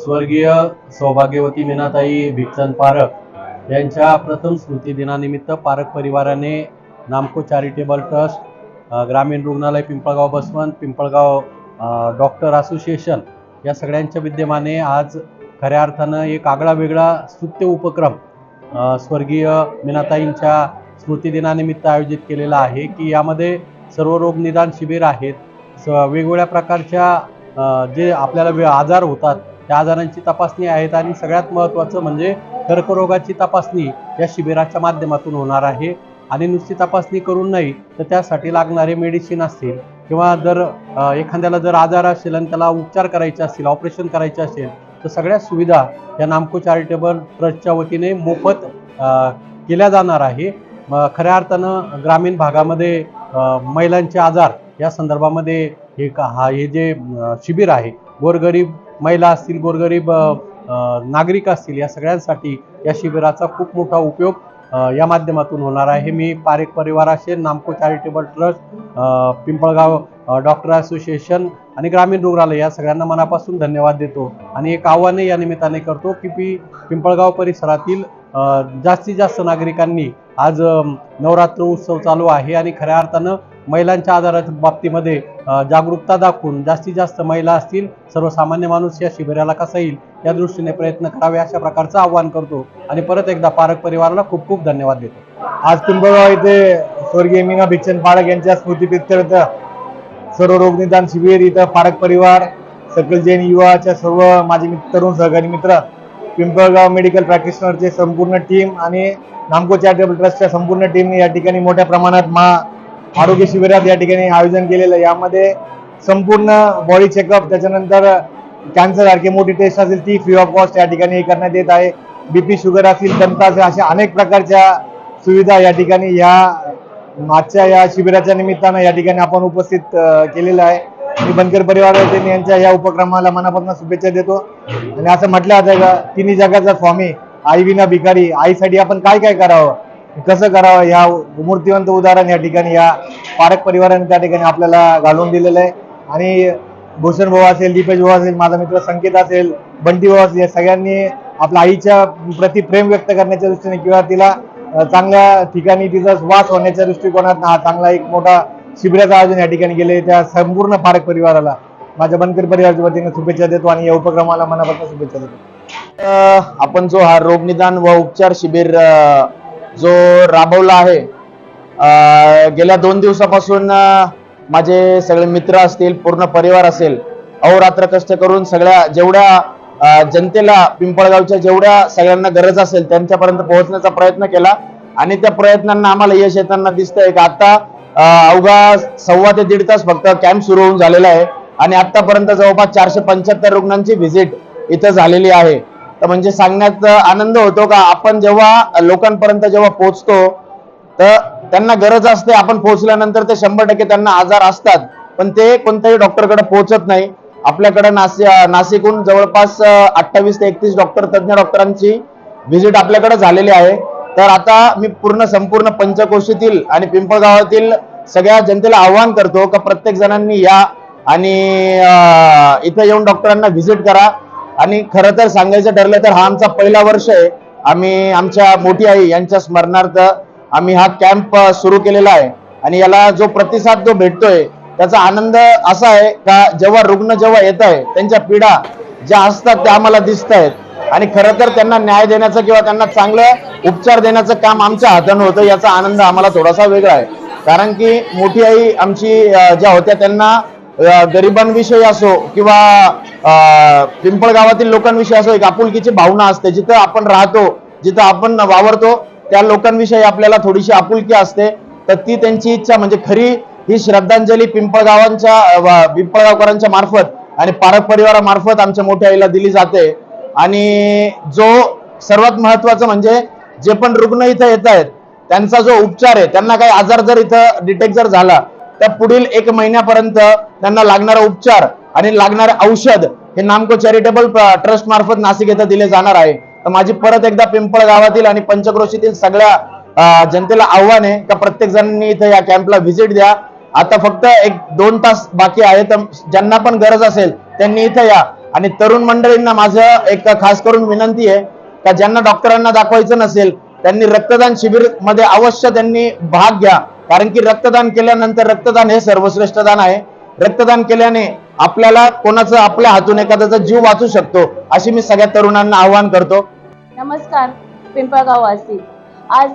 स्वर्गीय सौभाग्यवती मीनाताई भिक्षण पारख यांच्या प्रथम स्मृती दिनानिमित्त पारख परिवाराने नामको चॅरिटेबल ट्रस्ट ग्रामीण रुग्णालय पिंपळगाव बसवंत पिंपळगाव डॉक्टर असोसिएशन या सगळ्यांच्या विद्यमाने आज खऱ्या अर्थानं एक आगळा वेगळा स्तुत्य उपक्रम स्वर्गीय मीनाताईंच्या स्मृतिदिनानिमित्त आयोजित केलेला आहे की यामध्ये सर्व रोग निदान शिबिर आहेत. स वेगवेगळ्या प्रकारच्या जे आपल्याला आजार होतात त्या आजारांची तपासणी आहेत आणि सगळ्यात महत्त्वाचं म्हणजे कर्करोगाची तपासणी या शिबिराच्या माध्यमातून होणार आहे. आणि नुसती तपासणी करून नाही तर त्यासाठी लागणारे मेडिसिन असतील किंवा जर एखाद्याला जर आजार असेल आणि त्याला उपचार करायचे असतील ऑपरेशन करायचे असेल तर सगळ्या सुविधा या नामको चॅरिटेबल ट्रस्टच्या वतीने मोफत केल्या जाणार आहे. खऱ्या अर्थानं ग्रामीण भागामध्ये महिलांचे आजार या संदर्भामध्ये हे का हा हे जे शिबिर आहे गोरगरीब महिला असतील गोरगरीब नागरिक असतील या सगळ्यांसाठी या शिबिराचा खूप मोठा उपयोग या माध्यमातून होणार आहे. मी पारेख परिवार असेल Namco charitable trust Pimpalgaon doctor association आणि ग्रामीण रुग्णालय या सगळ्यांना मनापासून धन्यवाद देतो आणि एक आव्हानही या निमित्ताने करतो की पी पिंपळगाव परिसरातील जास्तीत जास्त नागरिकांनी आज नवरात्र उत्सव चालू आहे आणि खऱ्या अर्थानं महिलांच्या आजाराच्या बाबतीमध्ये जागरूकता दाखवून जास्तीत जास्त महिला असतील सर्वसामान्य माणूस या शिबिराला कसा येईल या दृष्टीने प्रयत्न करावे अशा प्रकारचं आव्हान करतो. आणि परत एकदा पारक परिवाराला खूप खूप धन्यवाद देतो. आज कुंभगाव येथे स्वर्गीय मीना भिक्षण पाडक यांच्या स्मृतीप्रित्यर्थ सर्व रोगनिदान शिबिर इथं पारक परिवार सकल जैन युवाच्या सर्व माझे तरुण सहकारी मित्र पिंपळगाव मेडिकल प्रॅक्टिशनरचे संपूर्ण टीम आणि नामको चॅरिटेबल ट्रस्टच्या संपूर्ण टीमने या ठिकाणी मोठ्या प्रमाणात मा आरोग्य शिबिरात या ठिकाणी आयोजन केलेलं आहे. यामध्ये संपूर्ण बॉडी चेकअप त्याच्यानंतर कॅन्सर सारखी मोठी टेस्ट असेल ती फ्री ऑफ कॉस्ट या ठिकाणी करण्यात येत आहे. बीपी शुगर असतील दंता असेल अशा अनेक प्रकारच्या सुविधा या ठिकाणी या मागच्या या शिबिराच्या निमित्तानं या ठिकाणी आपण उपस्थित केलेलं आहे. मी बनकर परिवार यांच्या या उपक्रमाला मनापासून शुभेच्छा देतो. आणि असं म्हटलं जातं का तिन्ही जगाचा स्वामी आई विना भिकारी आईसाठी आपण काय काय करावं? कसं करावं? या मूर्तिवंत उदाहरण या ठिकाणी या पारक परिवाराने त्या ठिकाणी आपल्याला घालून दिलेलं आहे. आणि भूषण भाऊ असेल दीपेश भाऊ असेल माझा मित्र संकेत असेल बंटी भाऊ असेल या सगळ्यांनी आपल्या आईच्या प्रति प्रेम व्यक्त करण्याच्या दृष्टीने किंवा तिला चांगल्या ठिकाणी तिचा वास होण्याच्या दृष्टिकोनात हा चांगला एक मोठा शिबिराचं आयोजन या ठिकाणी केले त्या संपूर्ण पारक परिवाराला माझ्या बनकर परिवाराच्या वतीने शुभेच्छा देतो आणि या उपक्रमाला मनापासून शुभेच्छा देतो. आपण जो हा रोग निदान व उपचार शिबिर जो राबवला आहे गेल्या दोन दिवसापासून माझे सगळे मित्र असतील पूर्ण परिवार असेल अहोरात्र कष्ट करून सगळ्या जेवढ्या जनतेला पिंपळगावच्या जेवढ्या सगळ्यांना गरज असेल त्यांच्यापर्यंत पोहोचण्याचा प्रयत्न केला. आणि त्या प्रयत्नांना आम्हाला यश येताना दिसतंय. की आता अवघा सव्वा ते दीड तास फक्त कॅम्प सुरू होऊन झालेला आहे. आणि आतापर्यंत जवळपास चारशे पंच्याहत्तर रुग्णांची व्हिजिट इथं झालेली आहे. तर म्हणजे सांगण्यात आनंद होतो का? आपण जेव्हा लोकांपर्यंत जेव्हा पोहोचतो तर त्यांना गरज असते आपण पोहोचल्यानंतर ते शंभर टक्के त्यांना आजार असतात. पण ते कोणत्याही डॉक्टरकडे पोहोचत नाही. आपल्याकडे नाशिक नाशिकहून जवळपास अठ्ठावीस ते एकतीस डॉक्टर तज्ज्ञ डॉक्टरांची व्हिजिट आपल्याकडे झालेली आहे. तर आता मी पूर्ण संपूर्ण पंचकोशीतील आणि पिंपळगावातील सगळ्या जनतेला आवाहन करतो का प्रत्येक जणांनी या आणि इथं येऊन डॉक्टरांना व्हिजिट करा. आणि खरं तर सांगायचं ठरलं तर हा आमचा पहिला वर्ष आहे. आम्ही आमच्या मोठी आई यांच्या स्मरणार्थ आम्ही हा कॅम्प सुरू केलेला आहे. आणि याला जो प्रतिसाद जो भेटतोय त्याचा आनंद असा आहे का जेव्हा रुग्ण जेव्हा येत आहे त्यांच्या पीडा ज्या असतात त्या आम्हाला दिसत आहेत. आणि खरं तर त्यांना न्याय देण्याचं किंवा त्यांना चांगलं उपचार देण्याचं काम आमच्या हातानं होतं याचा आनंद आम्हाला थोडासा वेगळा आहे. कारण की मोठी आई आमची ज्या होत्या त्यांना गरिबांविषयी असो किंवा पिंपळ गावातील लोकांविषयी असो एक आपुलकीची भावना असते. जिथं आपण राहतो जिथं आपण वावरतो त्या लोकांविषयी आपल्याला थोडीशी आपुलकी असते. तर ती त्यांची इच्छा म्हणजे खरी ही श्रद्धांजली पिंपळगावांच्या पिंपळगावकरांच्या मार्फत आणि पारक परिवारामार्फत आमच्या मोठ्या आईला दिली जाते. आणि जो सर्वात महत्वाचं म्हणजे जे पण रुग्ण इथं येत आहेत त्यांचा जो उपचार आहे त्यांना काही आजार जर इथं डिटेक्ट जर झाला तर पुढील एक महिन्यापर्यंत त्यांना लागणारा उपचार आणि लागणारे औषध हे नामको चॅरिटेबल ट्रस्ट मार्फत नाशिक येथे दिले जाणार आहे. तर माझी परत एकदा पिंपळ गावातील आणि पंचक्रोशीतील सगळ्या जनतेला आव्हान आहे का प्रत्येक जणांनी इथं या कॅम्पला व्हिजिट द्या. आता फक्त एक दोन तास बाकी आहे तर ज्यांना पण गरज असेल त्यांनी इथं या. आणि तरुण मंडळींना माझं एक खास करून विनंती आहे का ज्यांना डॉक्टरांना दाखवायचं नसेल त्यांनी रक्तदान शिबिरमध्ये अवश्य त्यांनी भाग घ्या. कारण की रक्तदान केल्यानंतर रक्तदान हे सर्वश्रेष्ठ दान आहे. रक्तदान केल्याने आपल्याला कोणाचं आपल्या हातून एखाद्याचा जीव वाचू शकतो अशी मी सगळ्या तरुणांना आवाहन करतो. नमस्कार पिंपळगाव वासी. आज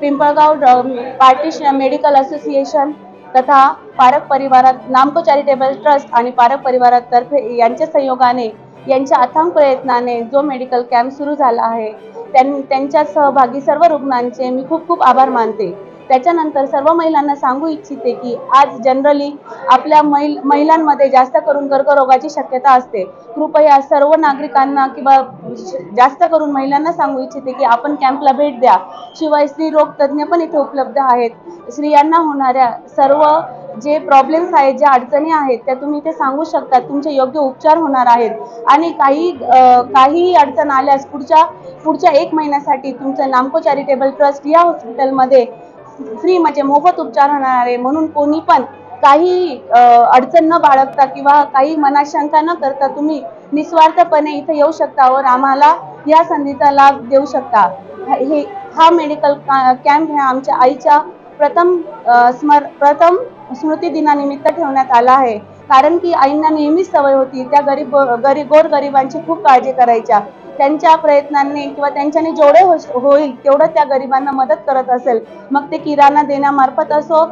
पिंपळगाव पार्टिशन मेडिकल असोसिएशन तथा पारक परिवारात नामको चॅरिटेबल ट्रस्ट आणि पारक परिवारातर्फे यांच्या संयोगाने यांच्या अथांग प्रयत्नाने जो मेडिकल कॅम्प सुरू झाला आहे त्यां त्यांच्या सहभागी सर्व रुग्णांचे मी खूप खूप आभार मानते. त्याच्यानंतर सर्व महिलांना सांगू इच्छिते की आज जनरली आपल्या महिलांमध्ये जास्त करून कर्करोगाची शक्यता असते. कृपया सर्व नागरिकांना किंवा जास्त करून महिलांना सांगू इच्छिते की आपण कॅम्पला भेट द्या. शिवाय स्त्रीरोग तज्ज्ञ पण इथे उपलब्ध आहेत. स्त्रियांना होणाऱ्या सर्व जे प्रॉब्लेम्स आहेत ज्या अडचणी आहेत त्या तुम्ही इथे सांगू शकता तुमचे योग्य उपचार होणार आहेत. आणि काही काहीही काही अडचण आल्यास पुढच्या पुढच्या एक महिन्यासाठी तुमचं नामको चॅरिटेबल ट्रस्ट या हॉस्पिटलमध्ये फ्री म्हणजे मोफत उपचार होणार आहे म्हणून कोणी पण काही अडचण न बाळगता किंवा काही मनात शंका न करता तुम्ही निस्वार्थपणे इथे येऊ शकता व आम्हाला या संधीचा लाभ देऊ शकता. हे हा मेडिकल कॅम्प ह्या आमच्या आईच्या प्रथम स्मर प्रथम स्मृती दिनानिमित्त ठेवण्यात आला आहे. कारण की आईंना नेहमीच सवय होती त्या गरीब गरीब गोरगरिबांची खूप काळजी करायच्या. त्यांच्या प्रयत्नांनी किंवा त्यांच्याने जेवढे होईल तेवढं त्या गरिबांना मदत करत असेल मग ते किराणा देण्यामार्फत असो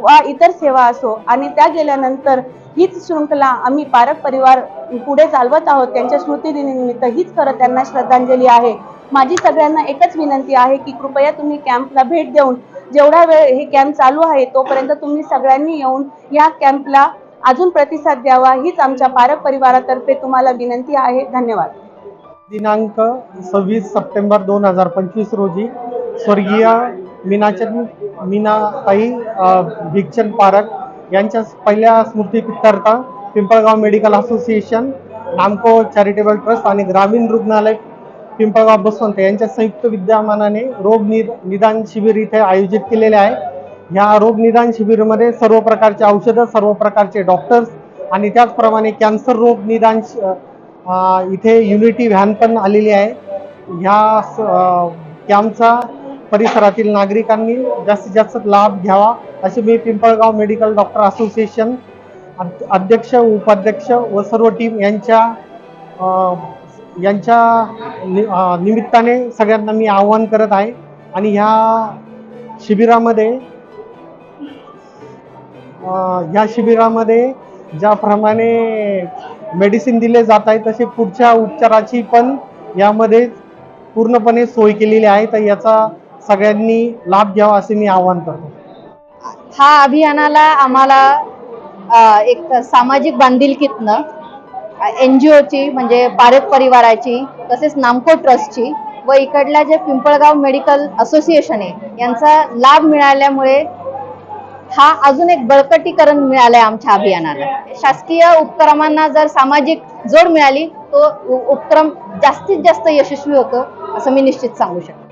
वा इतर सेवा असो आणि त्या गेल्यानंतर हीच शृंखला आम्ही पारक परिवार पुढे चालवत आहोत त्यांच्या स्मृतिदिनानिमित्त हीच खरं त्यांना श्रद्धांजली आहे. माझी सगळ्यांना एकच विनंती आहे की कृपया तुम्ही कॅम्पला भेट देऊन जेवढा वेळ हे कॅम्प चालू आहे तोपर्यंत तुम्ही सगळ्यांनी येऊन या कॅम्पला अजून प्रतिसाद द्यावा हीच आमच्या पारक परिवारातर्फे तुम्हाला विनंती आहे. धन्यवाद. दिनांक सव्वीस सप्टेंबर दोन हजार पंचवीस रोजी स्वर्गीय मीनाचंद मीनाताई भिक्षण पारक यांच्या पहिल्या स्मृतीप्रित्यर्थ Pimpalgaon medical association Namco charitable trust आणि ग्रामीण रुग्णालय पिंपळगाव बसवंत यांच्या संयुक्त विद्यमानाने रोग नि निदान शिबिर इथे आयोजित केलेले आहे. ह्या रोग निदान शिबिरमध्ये सर्व प्रकारचे औषधं सर्व प्रकारचे डॉक्टर्स आणि त्याचप्रमाणे कॅन्सर रोग निदान शि- इथे युनिटी व्हॅन पण आलेली आहे. ह्या स- कॅम्पचा परिसरातील नागरिकांनी जास्तीत जास्त लाभ घ्यावा असे मी पिंपळगाव मेडिकल डॉक्टर असोसिएशन अध्यक्ष उपाध्यक्ष व सर्व टीम यांच्या यांच्या नि- निमित्ताने सगळ्यांना मी आवाहन करत आहे. आणि ह्या शिबिरामध्ये ह्या शिबिरामध्ये ज्याप्रमाणे मेडिसिन दिले जात आहे तसे पुढच्या उपचाराची पण यामध्ये पूर्णपणे सोय केलेली आहे. तर याचा सगळ्यांनी लाभ घ्यावा असे मी आवाहन करतो. हा अभियानाला आम्हाला एक सामाजिक बांधिलकीतनं एन जी ओची म्हणजे पारक परिवाराची तसेच नामको ट्रस्टची व इकडल्या जे पिंपळगाव मेडिकल असोसिएशन आहे यांचा लाभ मिळाल्यामुळे हा अजून एक बळकटीकरण मिळालंय आमच्या अभियानाला. शासकीय उपक्रमांना जर सामाजिक जोड मिळाली तो उपक्रम जास्तीत जास्त यशस्वी होतो असं मी निश्चित सांगू शकतो.